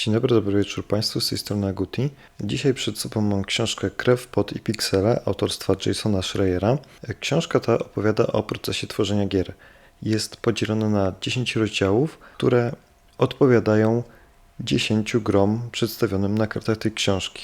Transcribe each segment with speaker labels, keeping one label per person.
Speaker 1: Dzień dobry, dobry wieczór Państwu, z tej strony Aguti. Dzisiaj przed sobą mam książkę Krew, Pot i Piksele autorstwa Jasona Schreiera. Książka ta opowiada o procesie tworzenia gier. Jest podzielona na 10 rozdziałów, które odpowiadają 10 grom przedstawionym na kartach tej książki.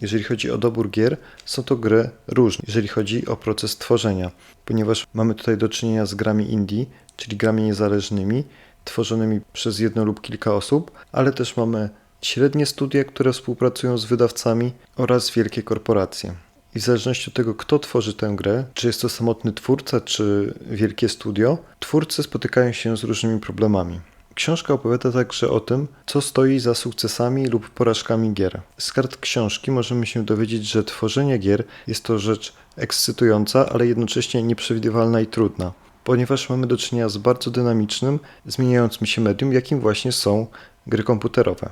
Speaker 1: Jeżeli chodzi o dobór gier, są to gry różne, jeżeli chodzi o proces tworzenia, ponieważ mamy tutaj do czynienia z grami indie, czyli grami niezależnymi, tworzonymi przez jedno lub kilka osób, ale też mamy średnie studia, które współpracują z wydawcami oraz wielkie korporacje. I w zależności od tego, kto tworzy tę grę, czy jest to samotny twórca, czy wielkie studio, twórcy spotykają się z różnymi problemami. Książka opowiada także o tym, co stoi za sukcesami lub porażkami gier. Z kart książki możemy się dowiedzieć, że tworzenie gier jest to rzecz ekscytująca, ale jednocześnie nieprzewidywalna i trudna, ponieważ mamy do czynienia z bardzo dynamicznym, zmieniającym się medium, jakim właśnie są gry komputerowe.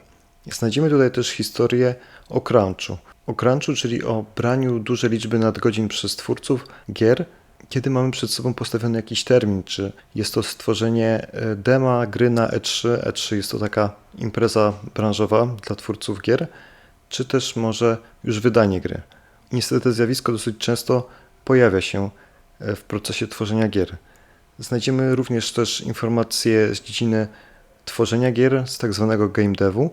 Speaker 1: Znajdziemy tutaj też historię o crunchu. O crunchu, czyli o braniu dużej liczby nadgodzin przez twórców gier kiedy mamy przed sobą postawiony jakiś termin, czy jest to stworzenie e, dema gry na E3, E3 jest to taka impreza branżowa dla twórców gier, czy też może już wydanie gry. Niestety zjawisko dosyć często pojawia się e, w procesie tworzenia gier. Znajdziemy również też informacje z dziedziny tworzenia gier, z tak zwanego game devu,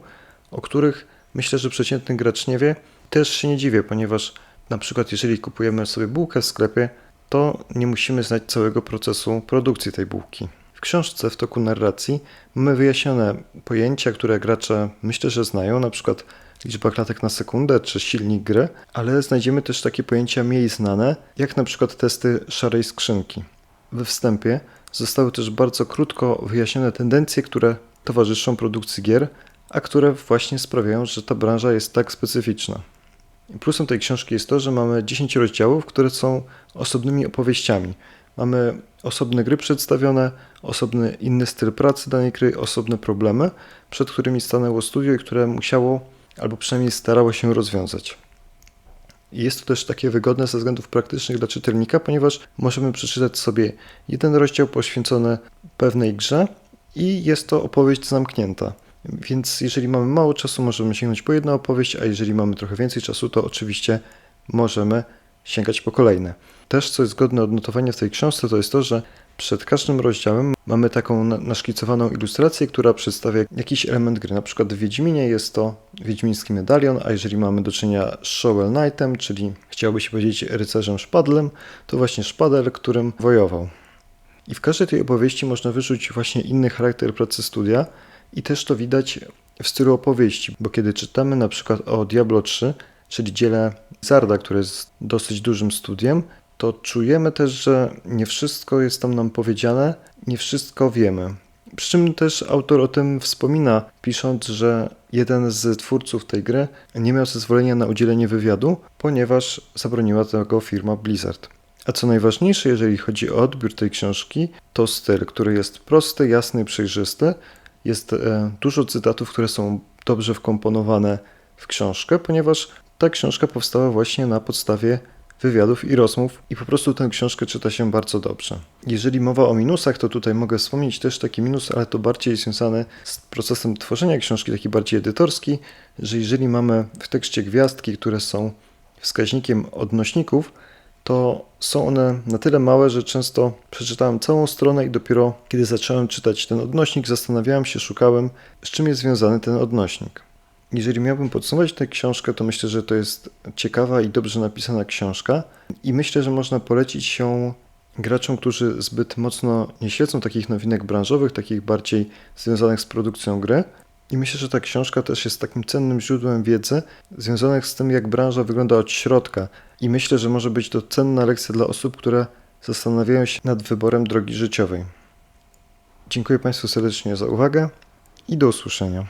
Speaker 1: o których myślę, że przeciętny gracz nie wie. Też się nie dziwię, ponieważ na przykład jeżeli kupujemy sobie bułkę w sklepie, to nie musimy znać całego procesu produkcji tej bułki. W książce, w toku narracji, mamy wyjaśnione pojęcia, które gracze myślę, że znają, na przykład liczba klatek na sekundę czy silnik gry, ale znajdziemy też takie pojęcia mniej znane, jak na przykład testy szarej skrzynki. We wstępie zostały też bardzo krótko wyjaśnione tendencje, które towarzyszą produkcji gier, a które właśnie sprawiają, że ta branża jest tak specyficzna. Plusem tej książki jest to, że mamy 10 rozdziałów, które są osobnymi opowieściami. Mamy osobne gry przedstawione, osobny inny styl pracy danej gry, osobne problemy, przed którymi stanęło studio i które musiało, albo przynajmniej starało się rozwiązać. Jest to też takie wygodne ze względów praktycznych dla czytelnika, ponieważ możemy przeczytać sobie jeden rozdział poświęcony pewnej grze i jest to opowieść zamknięta. Więc jeżeli mamy mało czasu, możemy sięgnąć po jedną opowieść, a jeżeli mamy trochę więcej czasu, to oczywiście możemy sięgać po kolejne. Też co jest godne odnotowania w tej książce, to jest to, że przed każdym rozdziałem mamy taką naszkicowaną ilustrację, która przedstawia jakiś element gry. Na przykład w Wiedźminie jest to wiedźmiński medalion, a jeżeli mamy do czynienia z Shovel Knightem, czyli chciałoby się powiedzieć rycerzem szpadlem, to właśnie szpadel, którym wojował. I w każdej tej opowieści można wyrzucić właśnie inny charakter pracy studia, i też to widać w stylu opowieści, bo kiedy czytamy na przykład o Diablo 3, czyli dziele Zarda, które jest dosyć dużym studiem, to czujemy też, że nie wszystko jest tam nam powiedziane, nie wszystko wiemy. Przy czym też autor o tym wspomina, pisząc, że jeden z twórców tej gry nie miał zezwolenia na udzielenie wywiadu, ponieważ zabroniła tego firma Blizzard. A co najważniejsze, jeżeli chodzi o odbiór tej książki, to styl, który jest prosty, jasny i przejrzysty, jest e, dużo cytatów, które są dobrze wkomponowane w książkę, ponieważ ta książka powstała właśnie na podstawie wywiadów i rozmów i po prostu tę książkę czyta się bardzo dobrze. Jeżeli mowa o minusach, to tutaj mogę wspomnieć też taki minus, ale to bardziej związany z procesem tworzenia książki, taki bardziej edytorski, że jeżeli mamy w tekście gwiazdki, które są wskaźnikiem odnośników, to są one na tyle małe, że często przeczytałem całą stronę i dopiero kiedy zacząłem czytać ten odnośnik, zastanawiałem się, szukałem, z czym jest związany ten odnośnik. Jeżeli miałbym podsumować tę książkę, to myślę, że to jest ciekawa i dobrze napisana książka i myślę, że można polecić ją graczom, którzy zbyt mocno nie śledzą takich nowinek branżowych, takich bardziej związanych z produkcją gry, i myślę, że ta książka też jest takim cennym źródłem wiedzy związanych z tym, jak branża wygląda od środka. I myślę, że może być to cenna lekcja dla osób, które zastanawiają się nad wyborem drogi życiowej. Dziękuję Państwu serdecznie za uwagę i do usłyszenia.